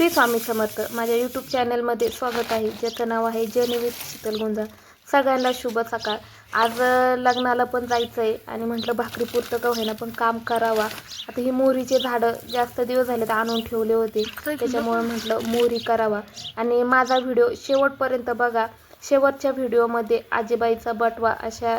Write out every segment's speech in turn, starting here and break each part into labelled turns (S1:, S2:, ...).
S1: श्री स्वामी समर्थ. माझ्या यूट्यूब चॅनलमध्ये स्वागत आहे. ज्याचं नाव आहे जर्नी विथ शीतल गुंजा. सगळ्यांना शुभ सकाळ. आज लग्नाला पण जायचं आहे आणि म्हटलं भाकरी पुरतं का होईना पण काम करावा. आता ही मोहरीचे झाडं जास्त दिवस झाले तर आणून ठेवले होते. त्याच्यामुळे म्हटलं मोहरी करावा. आणि माझा व्हिडिओ शेवटपर्यंत बघा. शेवटच्या व्हिडिओमध्ये आजीबाईचा बटवा अशा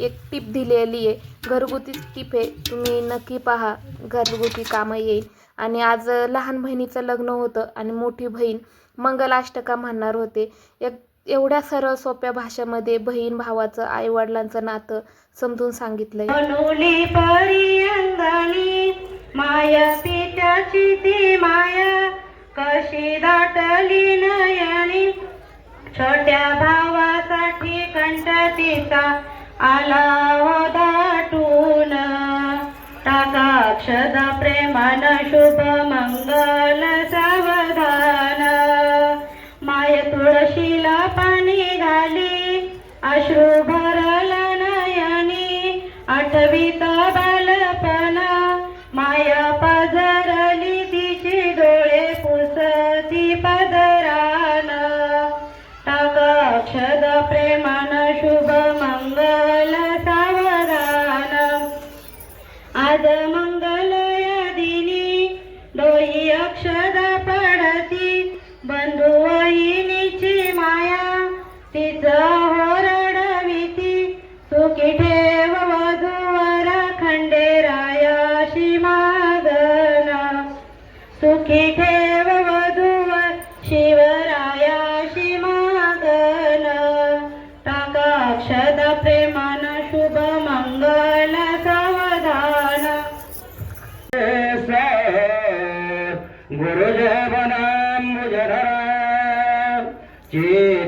S1: एक टीप दिलेली आहे. घरगुती टीप आहे. तुम्ही नक्की पहा घरगुती कामं येईल. आणि आज लहान बहिणीचं लग्न होतं आणि मोठी बहीण मंगलाष्टका म्हणणार होते. एक एवढ्या सरळ सोप्या भाषेमध्ये बहीण भावाचं आईवडिलांचं नातं समजून सांगितलंय.
S2: माया पित्याची ती माया कशी दाटली नयनी. छोट्या भावासाठी कंठ तिचा आला दाटून. टाका प्रेमान शुभ मंगल सावधान. माय तुळशीला पाणी घाली अश्रू भरला नयनी. आठवीत पडती माया तिच होरडविती सुखी ठेव वधूवर खंडेरायाशी मागना सुखी ठेव वधूवर शिवरायाशी मागन टाका अक्षद प्रेमान शुभ मंगल सावधान
S3: गुरुजवनाम्बुजधरा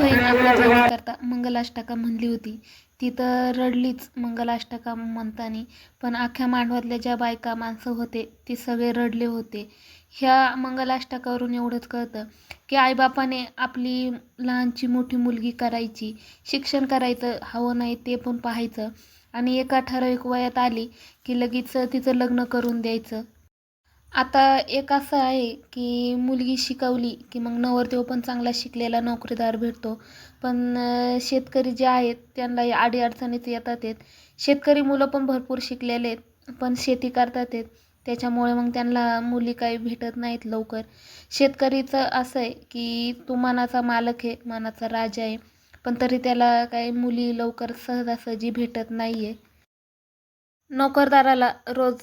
S1: बहीण आपल्या जवळकरता मंगलाष्टका म्हणली होती. ती तर रडलीच मंगलाष्टका म्हणताना पण अख्ख्या मांडवातल्या ज्या बायका माणसं होते ती सगळे रडले होते. ह्या मंगलाष्टकावरून एवढंच कळतं की आईबापाने आपली लहानची मोठी मुलगी करायची शिक्षण करायचं हवं नाही ते पण पाहायचं. आणि एका ठराविक वयात आली की लगेच तिचं लग्न करून द्यायचं. आता एक असं आहे की मुलगी शिकवली की मग नवरदेव पण चांगला शिकलेला नोकरीदार भेटतो. पण शेतकरी जे आहेत त्यांना आडी अडचणीत येतात आहेत. शेतकरी मुलं पण भरपूर शिकलेले आहेत पण शेती करतात आहेत. त्याच्यामुळे मग त्यांना मुली काही भेटत नाहीत लवकर. शेतकरीचं असं आहे की तू मनाचा मालक आहे मनाचा राजा आहे. पण तरी त्याला काही मुली लवकर सहजासहजी भेटत नाही आहे नोकरदाराला रोज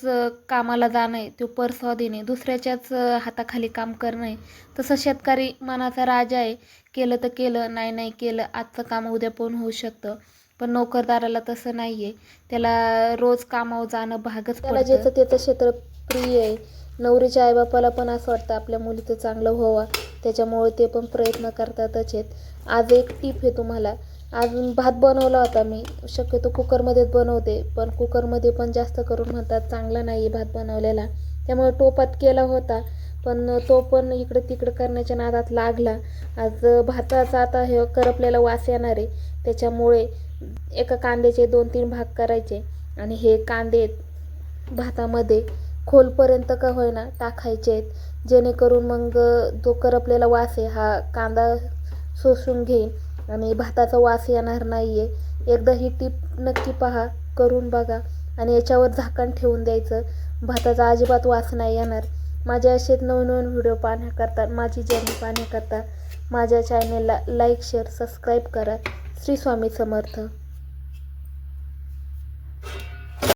S1: कामाला जाणं आहे तो परस्वाधीन आहे दुसऱ्याच्याच हाताखाली काम करणं आहे. तसं शेतकरी मनाचा राजा आहे. केलं तर केलं नाही नाही केलं आजचं काम उद्या पण होऊ शकतं. पण नोकरदाराला तसं नाही आहे. त्याला रोज कामावर जाणं भागच त्याला ज्याचं त्याचं क्षेत्र प्रिय आहे. नवरीच्या आईबापाला पण असं वाटतं आपल्या मुलीचं चांगलं व्हावं. त्याच्यामुळे ते पण प्रयत्न करतातच आहेत. आज एक टीप आहे तुम्हाला. अजून भात बनवला होता मी. शक्यतो कुकरमध्येच बनवते पण कुकरमध्ये पण जास्त करून म्हणतात चांगला नाही आहे भात बनवलेला. त्यामुळे टोपात केला होता पण तो पण इकडं तिकडं करण्याच्या नादात लागला. आज भाताचा आता हे करपलेला वास येणार आहे. त्याच्यामुळे एका कांद्याचे दोन तीन भाग करायचे आणि हे कांदे भातामध्ये खोलपर्यंत का होईना टाकायचे आहेत. जेणेकरून मग जो करपलेला वास आहे. हा कांदा शोषून घेईन. आणि भाताचा वास येणार नाही आहे एकदा ही टीप नक्की पहा करून बघा आणि याच्यावर झाकण ठेवून द्यायचं. भाताचा अजिबात वास नाही येणार. माझ्या असेच नवीन नवीन व्हिडिओ पाहण्याकरता माझी जर्नी पाहण्याकरता माझ्या चॅनेलला लाईक शेअर सबस्क्राईब करा. श्री स्वामी समर्थ.